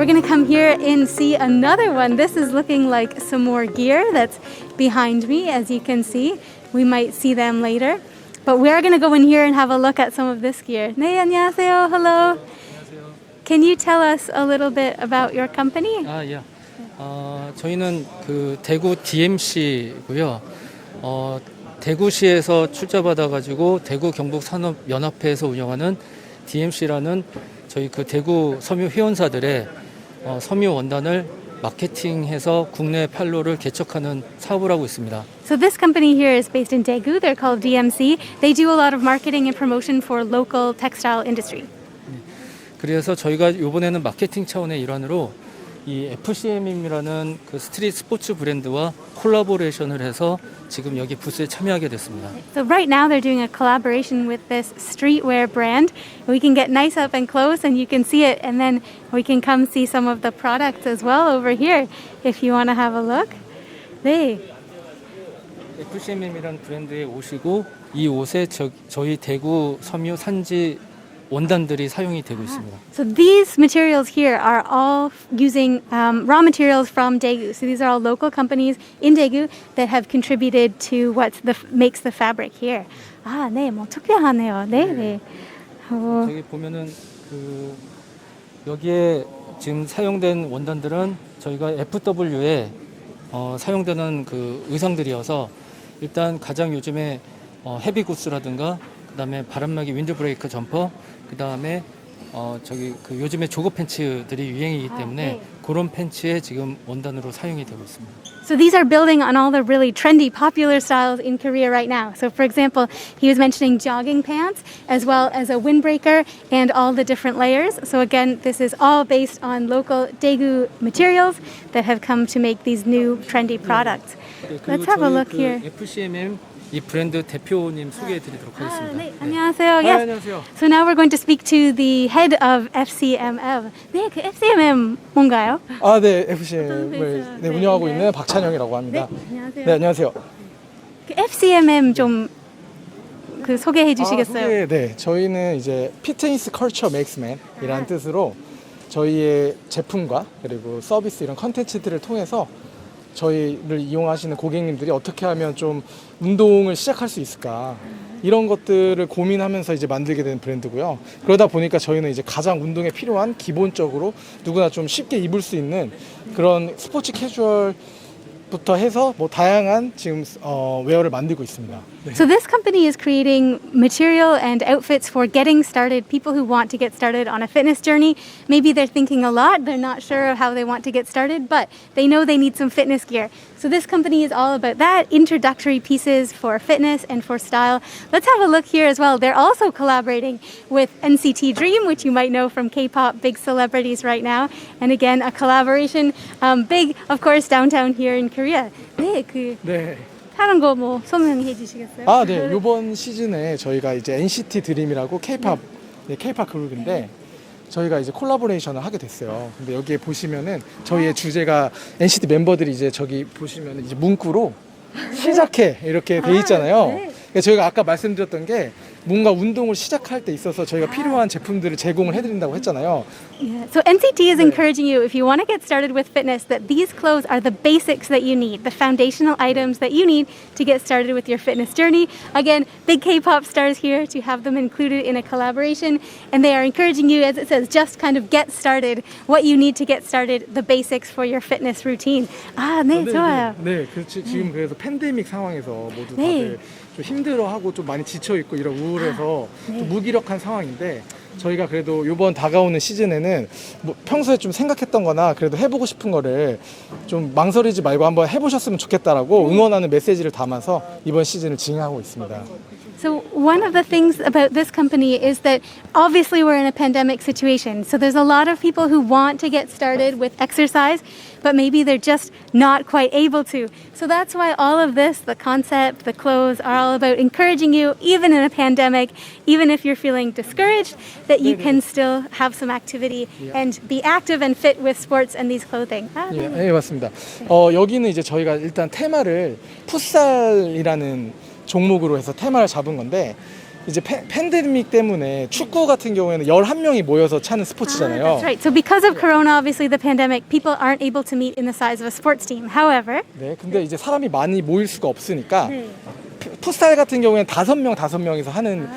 We're gonna come here and see another one. This is looking like some more gear that's behind me, as you can see. We might see them later. But we are gonna go in here and have a look at some of this gear. 네, 안녕하세요. Hello. Can you tell us a little bit about your company? 아, 예. 어, 저희는 그 대구 DMC고요. 어, 대구시에서 출자받아 가지고 대구 경북 산업 연합회에서 운영하는 DMC라는 저희 그 대구 섬유 회원사들의 어, 섬유 원단을 마케팅해서 국내 판로를 개척하는 사업을 하고 있습니다. So this company here is based in Daegu. They're called DMC. They do a lot of marketing and promotion for local textile industry. 그래서 저희가 이번에는 마케팅 차원의 일환으로 이 FCM이라는 그 스트릿 스포츠 브랜드와 콜라보레이션을 해서 지금 여기 부스에 참여하게 됐습니다. So right now they're doing a collaboration with this streetwear brand. We can get nice up and close and you can see it and then we can come see some of the products as well over here if you want to have a look. 네. FCM이라는 브랜드에 오시고 이 옷에 저, 저희 대구 섬유 산지 원단들이 사용이 되고 있습니다. So these materials here are all using um, raw materials from Daegu. So these are all local companies in Daegu that have contributed to what the, makes the fabric here. 아, 네, 뭐 특별하네요. 네, 네. 어, 저기 보면은 그 여기에 지금 사용된 원단들은 저희가 FW에 어, 사용되는 그 의상들이어서 일단 가장 요즘에 어, 헤비 구스라든가 그다음에 바람막이 윈드 브레이크 점퍼 그다음에 어, 저기 그 요즘에 조거 팬츠들이 유행이기 아, 때문에 네. 그런 팬츠에 지금 원단으로 사용이 되고 있습니다. So these are building on all the really trendy, popular styles in Korea right now. So, for example, he was mentioning jogging pants as well as a windbreaker and all the different layers. So, again, this is all based on local Daegu materials that have come to make these new trendy products. 네, Let's have a 저희 look 그 here. FCMM 이 브랜드 대표님 소개해 드리도록 아, 하겠습니다. 네, 안녕하세요. 아, Yes. 안녕하세요. So now we're going to speak to the head of FCMF. 네, 그 FCMM 뭔가요? 아, 네, FCM을? 네, 네, 운영하고 네. 있는 박찬영이라고 합니다. 안녕하세요. 네, 안녕하세요. 그 FCMM 좀 그 소개해 주시겠어요? 아, 네, 네. 저희는 이제 피트니스 컬처 맥스맨이라는 아. 뜻으로 저희의 제품과 그리고 서비스 이런 컨텐츠들을 통해서 저희를 이용하시는 고객님들이 어떻게 하면 좀 운동을 시작할 수 있을까 이런 것들을 고민하면서 이제 만들게 된 브랜드고요. 그러다 보니까 저희는 이제 가장 운동에 필요한 기본적으로 누구나 좀 쉽게 입을 수 있는 그런 스포츠 캐주얼 부터 해서 뭐 다양한 지금 어, 웨어를 만들고 있습니다. 네. So this company is creating material and outfits for getting started, people who want to get started on a fitness journey. Maybe they're thinking a lot, they're not sure of how they want to get started, but they know they need some fitness gear. So this company is all about that, introductory pieces for fitness and for style. Let's have a look here as well. They're also collaborating with NCT Dream, which you might know from K-pop, big celebrities right now. And again, a collaboration, um, big, of course, downtown here in Korea. 네, 그 네. 다른 거 뭐 설명해 주시겠어요? 아, 네. 이번 시즌에 저희가 이제 NCT 드림이라고 K-팝 네, K-팝 그룹인데 저희가 이제 콜라보레이션을 하게 됐어요. 근데 여기에 보시면은 저희의 주제가 NCT 멤버들이 이제 저기 보시면은 이제 문구로 시작해 이렇게 돼 있잖아요. 네. 그러니까 저희가 아까 말씀드렸던 게 뭔가 운동을 시작할 때 있어서 저희가 필요한 제품들을 제공을 해드린다고 했잖아요. Yeah. So NCT is encouraging you if you want to get started with fitness that these clothes are the basics that you need, the foundational items that you need to get started with your fitness journey. Again, big K-pop stars here to have them included in a collaboration and they are encouraging you as it says just kind of get started what you need to get started, the basics for your fitness routine. 아, 네, 좋아요. 네, 그렇지. 지금 그래서 팬데믹 상황에서 모두 네. 다들 좀 힘들어하고 좀 많이 지쳐 있고 이런 우울해서 좀 무기력한 상황인데 저희가 그래도 이번 다가오는 시즌에는 뭐 평소에 좀 생각했던 거나 그래도 해보고 싶은 거를 좀 망설이지 말고 한번 해보셨으면 좋겠다라고 응원하는 메시지를 담아서 이번 시즌을 진행하고 있습니다. So, one of the things about this company is that obviously we're in a pandemic situation. So, there's a lot of people who want to get started with exercise, but maybe they're just not quite able to. So, that's why all of this, the concept, the clothes, are all about encouraging you, even in a pandemic, even if you're feeling discouraged, that you can still have some activity and be active and fit with sports and these clothing. Ah, 예, 예, 맞습니다. 어, 여기는 이제 저희가 일단 테마를 풋살이라는 종목으로 해서 테마를 잡은 건데 이제 팬, 팬데믹 때문에 축구 같은 경우에는 11명이 모여서 차는 스포츠잖아요. That's right. So because of Corona, obviously the pandemic, people aren't able to meet in the size of a sports team. However, 네, 근데 이제 사람이 많이 모일 수가 없으니까 네. 푸- 풋살 같은 경우에는 다섯 명 다섯 명이서 하는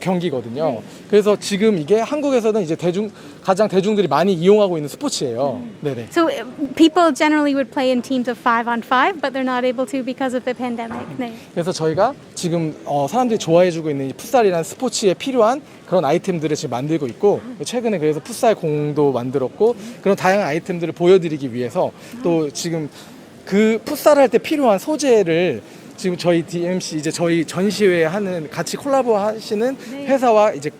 경기거든요. 그래서 지금 이게 한국에서는 이제 대중 가장 대중들이 많이 이용하고 있는 스포츠예요. 네, 네. so uh, people generally would play in teams of five on five, but they're not able to because of the pandemic. 네. 그래서 저희가 지금 어, 사람들이 좋아해주고 있는 이 풋살이라는 스포츠에 필요한 그런 아이템들을 지금 만들고 있고 최근에 그래서 풋살 공도 만들었고 그런 다양한 아이템들을 보여드리기 위해서 또 지금 그 풋살 할 때 필요한 소재를 지금 저희 DMC 이제 저희 전시회 하는 같이 콜라보 하시는 회사와 이제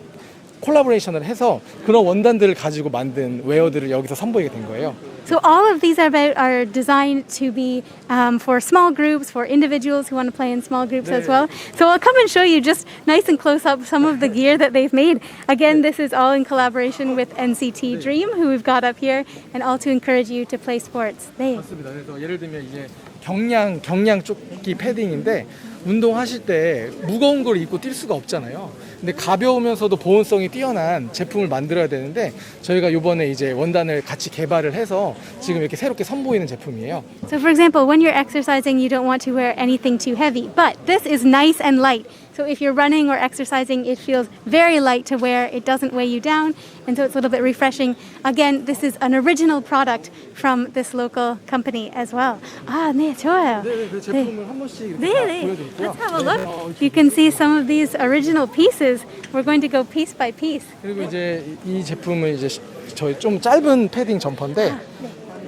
콜라보레이션을 해서 그런 원단들을 가지고 만든 웨어들을 여기서 선보이게 된 거예요. So all of these are about are designed to be um, for small groups, for individuals who want to play in small groups as well. So I'll come and show you just nice and close up some of the gear that they've made. Again, this is all in collaboration with NCT Dream, who we've got up here, and all to encourage you to play sports. 네. 맞습니다. 그래서 예를 들면 이제 경량 경량 조끼 패딩인데 운동하실 때 무거운 걸 입고 뛸 수가 없잖아요. 근데 가벼우면서도 보온성이 뛰어난 제품을 만들어야 되는데 저희가 이번에 이제 원단을 같이 개발을 해서 지금 이렇게 새롭게 선보이는 제품이에요. So, for example, when you're exercising, you don't want to wear anything too heavy, but this is nice and light. So, if you're running or exercising, it feels very light to wear. It doesn't weigh you down, and so it's a little bit refreshing. Again, this is an original product from this local company as well. Ah, 네, 좋아요. 그 제품을 한 번씩 이렇게 네, 다 네. 보여드릴게요. Let's have a look. You can see some of these original pieces. We're going to go piece by piece. 그리고 이제 이 제품은 이제 저희 좀 짧은 패딩 점퍼인데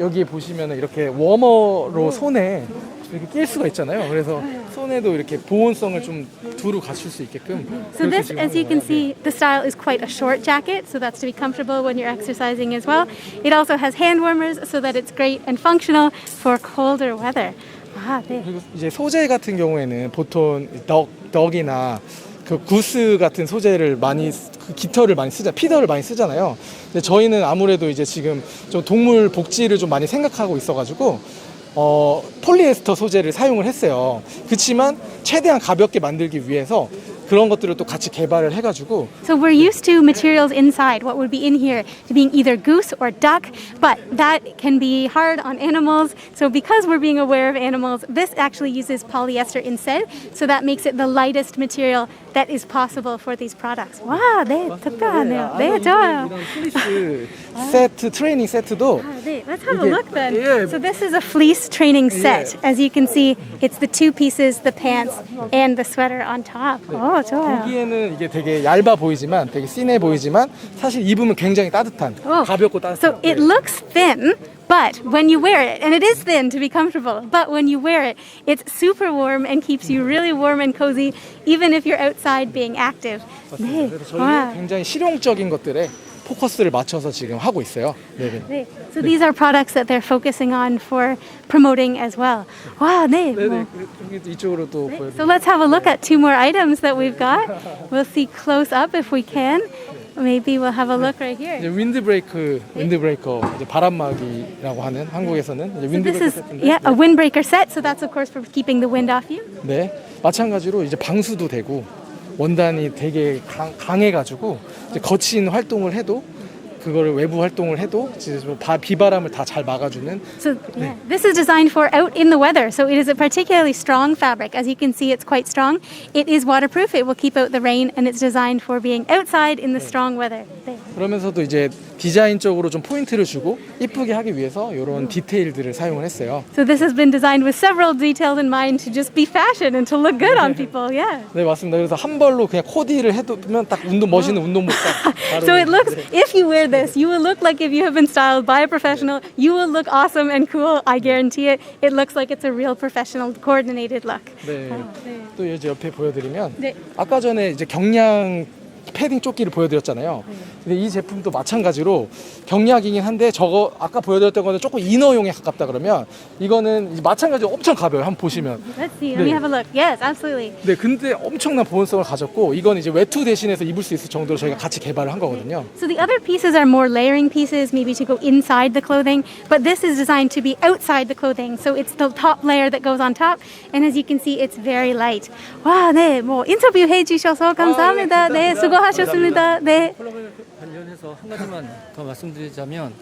여기 보시면은 이렇게 워머로 손에 이렇게 낄 수가 있잖아요. 그래서 손에도 이렇게 보온성을 좀 두루 갖출 수 있게끔. So this, as you can see, the style is quite a short jacket, so that's to be comfortable when you're exercising as well. It also has hand warmers, so that it's great and functional for colder weather. Ah, 네. 그리고 이제 소재 같은 경우에는 보통 덕, 덕이나 그 구스 같은 소재를 많이 쓰- 그 깃털을 많이 쓰자 피더를 많이 쓰잖아요. 근데 저희는 아무래도 이제 지금 좀 동물 복지를 좀 많이 생각하고 있어가지고 어 폴리에스터 소재를 사용을 했어요. 그렇지만 최대한 가볍게 만들기 위해서 그런 것들을 또 같이 개발을 해가지고 So we're used to materials inside, what would be in here, to being either goose or duck, but that can be hard on animals. So because we're being aware of animals, this actually uses polyester instead, so that makes it the lightest material that is possible for these products. 와, 네, 특별하네요. 네, 좋아요. 이런 플리스 세트 트레이닝 세트도 Ah, 네, Let's have a 이게- look then. 예. So this is a fleece training set. As you can see, it's the two pieces, the pants and the sweater on top. Oh, 좋아요. 보기에는 이게 되게 얇아 보이지만 되게 씬해 보이지만 사실 입으면 굉장히 따뜻한 Oh. 가볍고 따뜻한 So it looks thin, but when you wear it, and it is thin to be comfortable, but when you wear it, it's super warm and keeps you really warm and cozy, even if you're outside being active. 네, 그래서 저희는 와. 굉장히 실용적인 것들에 포커스를 맞춰서 지금 하고 있어요. 네네. 네. So these are products that they're focusing on for promoting as well. 와, 네. 네네. 뭐. 여기 이쪽으로 또 보여드릴게요. So let's have a look at two more items that we've got. We'll see close up if we can. Maybe we'll have a look right 이제 here. 윈드 브레이크, 윈드 브레이커, 이제 바람막이라고 하는 한국에서는 이제 So 윈드 this 브레이커 is 세트인데, yeah a windbreaker set. So that's of course for keeping the wind off you. 네, 마찬가지로 이제 방수도 되고 원단이 되게 강, 강해가지고 이제 거친 활동을 해도 그거를 외부 활동을 해도 비바람을 다 잘 막아주는 So yeah, this is designed for out in the weather. So it is a particularly strong fabric. As you can see, it's quite strong. It is waterproof. It will keep out the rain, and it's designed for being outside in the strong weather. 네. 그러면서도 이제 디자인적으로 좀 포인트를 주고 이쁘게 하기 위해서 이런 디테일들을 사용을 했어요. So this has been designed with several details in mind to just be fashion and to look good on people. Yeah. 네 맞습니다. 그래서 한 벌로 그냥 코디를 해두면 딱 운동 멋있는 운동복 딱. So it looks, 네. if you wear this, you will look like if you have been styled by a professional, you will look awesome and cool. I guarantee it. It looks like it's a real professional coordinated look. 네. 네. 또 이제 옆에 보여드리면 네. 아까 전에 이제 경량 패딩 조끼를 보여드렸잖아요. 근데 이 제품도 마찬가지로 경량이긴 한데 저거 아까 보여드렸던 거는 조금 이너용에 가깝다 그러면 이거는 마찬가지로 엄청 가벼워요. 한번 보시면. Let's see. Let me 네. have a look. Yes, absolutely. 네, 근데 엄청난 보온성을 가졌고 이건 이제 외투 대신해서 입을 수 있을 정도로 저희가 같이 개발을 한 거거든요. So the other pieces are more layering pieces, maybe to go inside the clothing, but this is designed to be outside the clothing. So it's the top layer that goes on top, and as you can see, it's very light. 와, 네, 뭐 인터뷰 해주셔서 감사합니다. 네, 감사합니다. 수고하셨습니다. 네. 콜라보 관련해서 한 가지만 더 말씀드리자면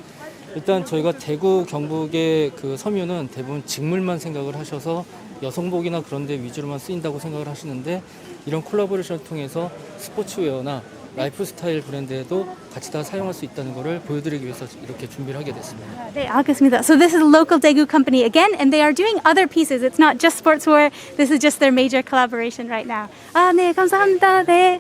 일단 저희가 대구 경북의 그 섬유는 대부분 직물만 생각을 하셔서 여성복이나 그런 데 위주로만 쓰인다고 생각을 하시는데 이런 콜라보레이션을 통해서 스포츠웨어나 라이프 스타일 브랜드에도 같이 다 사용할 수 있다는 것을 보여드리기 위해서 이렇게 준비를 하게 됐습니다. 네, 알겠습니다. So this is a local Daegu company again, and they are doing other pieces. It's not just sportswear. This is just their major collaboration right now. 아, 네, 감사합니다. 네.